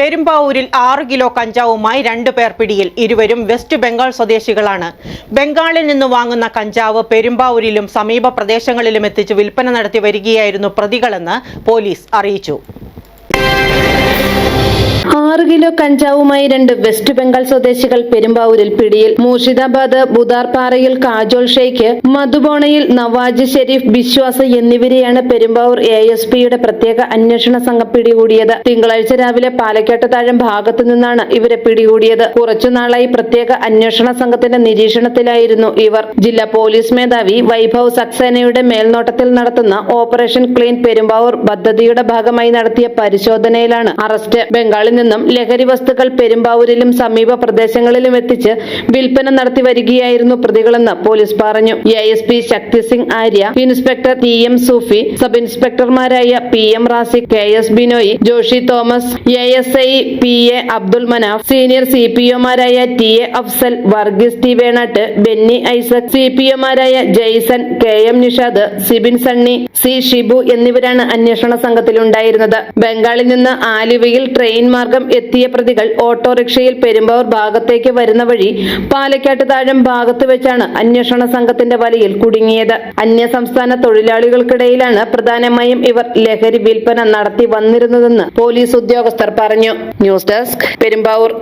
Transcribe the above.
പെരുമ്പാവൂരിൽ ആറ് കിലോ കഞ്ചാവുമായി രണ്ടു പേർ പിടിയിൽ. ഇരുവരും വെസ്റ്റ് ബംഗാൾ സ്വദേശികളാണ്. ബംഗാളിൽ നിന്ന് വാങ്ങുന്ന കഞ്ചാവ് പെരുമ്പാവൂരിലും സമീപ പ്രദേശങ്ങളിലും എത്തിച്ച് വിൽപ്പന നടത്തി വരികയായിരുന്നു പ്രതികളെന്ന് പോലീസ് അറിയിച്ചു. ആറ് കിലോ കഞ്ചാവുമായി രണ്ട് വെസ്റ്റ് ബംഗാൾ സ്വദേശികൾ പെരുമ്പാവൂരിൽ പിടിയിൽ. മൂർഷിദാബാദ് ബുദാർപാറയിൽ കാജോൾ ഷെയ്ഖ് മധുബോണയിൽ നവാജ് ഷെരീഫ് ബിശ്വാസ് എന്നിവരെയാണ് പെരുമ്പാവൂർ എ എസ് പിയുടെ പ്രത്യേക അന്വേഷണ സംഘം പിടികൂടിയത്. തിങ്കളാഴ്ച രാവിലെ പാലക്കാട്ട് താഴം ഭാഗത്തു നിന്നാണ് ഇവരെ പിടികൂടിയത്. കുറച്ചുനാളായി പ്രത്യേക അന്വേഷണ സംഘത്തിന്റെ നിരീക്ഷണത്തിലായിരുന്നു ഇവർ. ജില്ലാ പോലീസ് മേധാവി വൈഭവ് സക്സേനയുടെ മേൽനോട്ടത്തിൽ നടത്തുന്ന ഓപ്പറേഷൻ ക്ലീൻ പെരുമ്പാവൂർ പദ്ധതിയുടെ ഭാഗമായി നടത്തിയ പരിശോധനയിലാണ് അറസ്റ്റ്. ബംഗാളിൽ നിന്നും ലഹരി വസ്തുക്കൾ പെരുമ്പാവൂരിലും സമീപ പ്രദേശങ്ങളിലും എത്തിച്ച് വിൽപ്പന നടത്തി വരികയായിരുന്നു പ്രതികളെന്ന് പോലീസ് പറഞ്ഞു. A S P Shakti Singh Arya inspector T M Sufi sub ഇൻസ്പെക്ടർമാരായ P M Razi K S Binoy Joshi Thomas A S I P A Abdul Manaf senior C P ഒമാരായ T A Afsal Varghese T Venatt Benny Isaac C P ഒമാരായ Jaison K M Nishad Sibin Sunny C Shibu എന്നിവരാണ് അന്വേഷണ സംഘത്തിലുണ്ടായിരുന്നത്. ബംഗാളിൽ നിന്ന് ആലുവയിൽ train മാർഗം എത്തിയ പ്രതികൾ ഓട്ടോറിക്ഷയിൽ പെരുമ്പാവൂർ ഭാഗത്തേക്ക് വരുന്ന വഴി പാലക്കാട്ട് താഴം ഭാഗത്ത് വെച്ചാണ് അന്വേഷണ സംഘത്തിന്റെ വലയിൽ കുടുങ്ങിയത്. അന്യ സംസ്ഥാന തൊഴിലാളികൾക്കിടയിലാണ് പ്രധാനമായും ഇവർ ലഹരി വിൽപ്പന നടത്തി വന്നിരുന്നതെന്ന് പോലീസ് ഉദ്യോഗസ്ഥർ പറഞ്ഞു. News desk Perumbavoor.